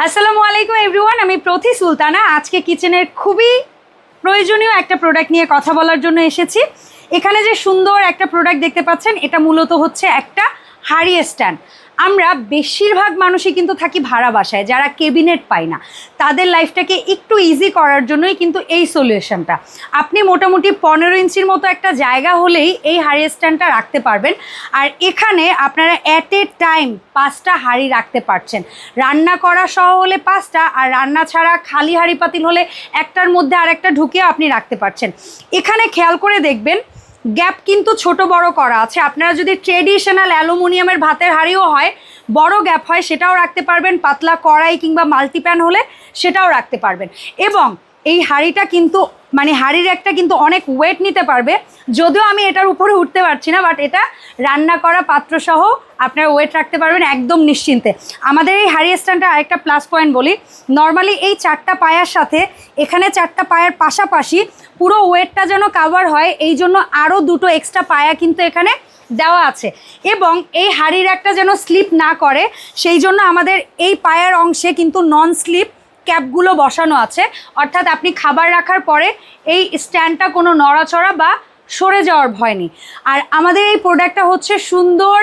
আসসালামু আলাইকুম এভরিওয়ান আমি প্রতি সুলতানা। আজকে কিচেনের খুবই প্রয়োজনীয় একটা প্রোডাক্ট নিয়ে কথা বলার জন্য এসেছি। এখানে যে সুন্দর একটা প্রোডাক্ট দেখতে পাচ্ছেন, এটা মূলত হচ্ছে একটা হাড়ি স্ট্যান্ড আমরা বেশিরভাগ মানুষই কিন্তু থাকি ভাড়া বাসায়, যারা কেবিনেট পায় না। তাদের লাইফটাকে একটু ইজি করার জন্যই কিন্তু এই সলিউশনটা আপনি মোটামুটি পনেরো ইঞ্চির মতো একটা জায়গা হলেই এই হাড়ি স্ট্যান্ডটা রাখতে পারবেন। আর এখানে আপনারা অ্যাট এ টাইম পাঁচটা হাঁড়ি রাখতে পারছেন। রান্না করা সহ হলে পাঁচটা, আর রান্না ছাড়া খালি হাঁড়ি পাতিল হলে একটার মধ্যে আরেকটা ঢুকিয়ে আপনি রাখতে পারছেন। এখানে খেয়াল করে দেখবেন গ্যাপ কিন্তু ছোট বড় করা আছে। আপনারা যদি ট্রেডিশনাল অ্যালুমিনিয়ামের ভাতের হাঁড়িও হয়, বড় গ্যাপ হয়, সেটাও রাখতে পারবেন। পাতলা কড়াই কিংবা মাল্টিপ্যান হলে সেটাও রাখতে পারবেন। এবং এই হাঁড়িটা কিন্তু মানে হাঁড়ির একটা কিন্তু অনেক ওয়েট নিতে পারবে। যদিও আমি এটার উপরে উঠতে পারছি না বাট এটা রান্না করা পাত্রসহ আপনার ওয়েট রাখতে পারবেন একদম নিশ্চিন্তে। আমাদের এই হাঁড়ি স্ট্যান্ডটা আরেকটা প্লাস পয়েন্ট বলি। নর্মালি এই চারটা পায়ার সাথে, এখানে চারটা পায়ার পাশাপাশি পুরো ওয়েটটা যেন কাভার হয়, এই জন্য আরও দুটো এক্সট্রা পায়া কিন্তু এখানে দেওয়া আছে। এবং এই হাড়ির একটা যেন স্লিপ না করে, সেই জন্য আমাদের এই পায়ার অংশে কিন্তু নন স্লিপ ক্যাপগুলো বসানো আছে। অর্থাৎ আপনি খাবার রাখার পরে এই স্ট্যান্ডটা কোনো নড়াচড়া বা সরে যাওয়ার ভয় নেই। আর আমাদের এই প্রোডাক্টটা হচ্ছে সুন্দর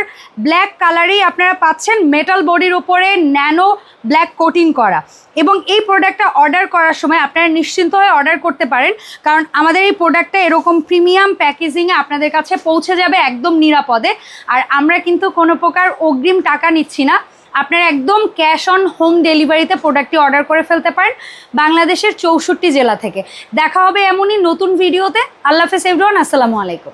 ব্ল্যাক কালারেই আপনারা পাচ্ছেন মেটাল বডির ওপরে ন্যানো ব্ল্যাক কোটিং করা। এবং এই প্রোডাক্টটা অর্ডার করার সময় আপনারা নিশ্চিন্ত হয়ে অর্ডার করতে পারেন। কারণ আমাদের এই প্রোডাক্টটা এরকম প্রিমিয়াম প্যাকেজিংয়ে আপনাদের কাছে পৌঁছে যাবে একদম নিরাপদে। আর আমরা কিন্তু কোনো প্রকার অগ্রিম টাকা নিচ্ছি না। আপনারা একদম ক্যাশ অন হোম ডেলিভারিতে প্রোডাক্টটি অর্ডার করে ফেলতে পারেন বাংলাদেশের চৌষট্টি জেলা থেকে। দেখা হবে এমনই নতুন ভিডিওতে। আল্লাহ হাফেজ এভরিওয়ান আসসালামু আলাইকুম।